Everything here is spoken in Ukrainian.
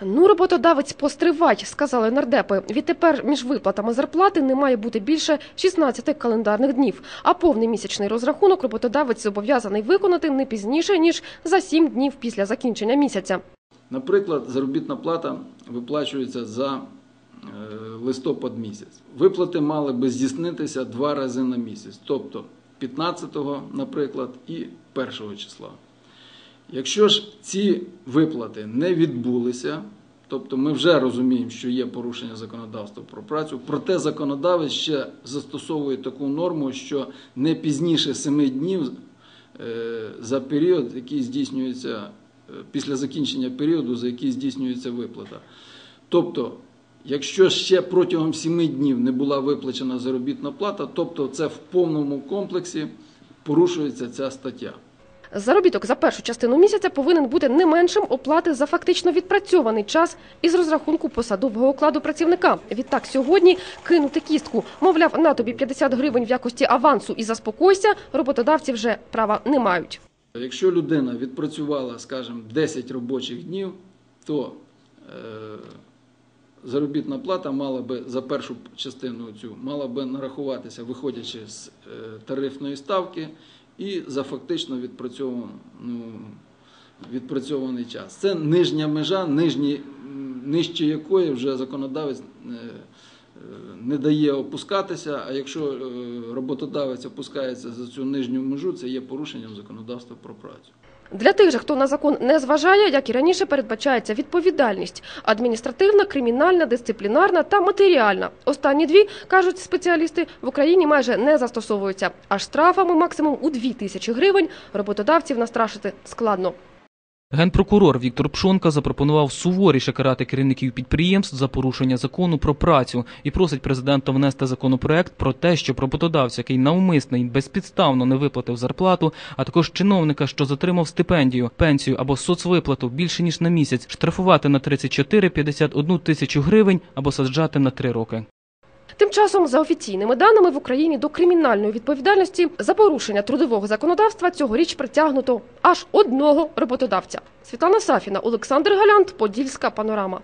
Ну, роботодавець, постривай, сказали нардепи. Відтепер між виплатами зарплати не має бути більше 16 календарних днів, а повний місячний розрахунок роботодавець зобов'язаний виконати не пізніше ніж за 7 днів після закінчення місяця. Наприклад, заробітна плата виплачується за е, листопад місяць. Виплати мали би здійснитися два рази на місяць, тобто 15-го, наприклад, і 1 числа. Якщо ж ці виплати не відбулися, тобто ми вже розуміємо, що є порушення законодавства про працю, проте законодавець ще застосовує таку норму, що не пізніше 7 днів е, за період, який здійснюється е, після закінчення періоду, за який здійснюється виплата. Тобто, якщо ще протягом 7 днів не була виплачена заробітна плата, тобто це в повному комплексі порушується ця стаття. Заробіток за першу частину місяця повинен бути не меншим оплати за фактично відпрацьований час із розрахунку посадового окладу працівника. Відтак сьогодні кинути кістку, мовляв, на тобі 50 гривень в якості авансу і заспокойся, роботодавці вже права не мають. Якщо людина відпрацювала, скажімо, 10 робочих днів, то е, заробітна плата мала би за першу частину цю мала би нарахуватися, виходячи з е, тарифної ставки і за фактично відпрацьовану, ну, відпрацьований час. Це нижня межа, нижні, нижче якої вже законодавець е, не дає опускатися, а якщо е, роботодавець опускається за цю нижню межу, це є порушенням законодавства про працю. Для тих же, хто на закон не зважає, як і раніше, передбачається відповідальність – адміністративна, кримінальна, дисциплінарна та матеріальна. Останні дві, кажуть спеціалісти, в Україні майже не застосовуються. А штрафами максимум у 2 тисячі гривень роботодавців настрашити складно. Генпрокурор Віктор Пшонка запропонував суворіше карати керівників підприємств за порушення закону про працю і просить президента внести законопроект про те, що роботодавця, який навмисно і безпідставно не виплатив зарплату, а також чиновника, що затримав стипендію, пенсію або соцвиплату більше ніж на місяць, штрафувати на 34-51 тисячу гривень або саджати на три роки. Тим часом, за офіційними даними, в Україні до кримінальної відповідальності за порушення трудового законодавства цьогоріч притягнуто аж одного роботодавця. Світлана Сафіна, Олександр Галянт, Подільська панорама.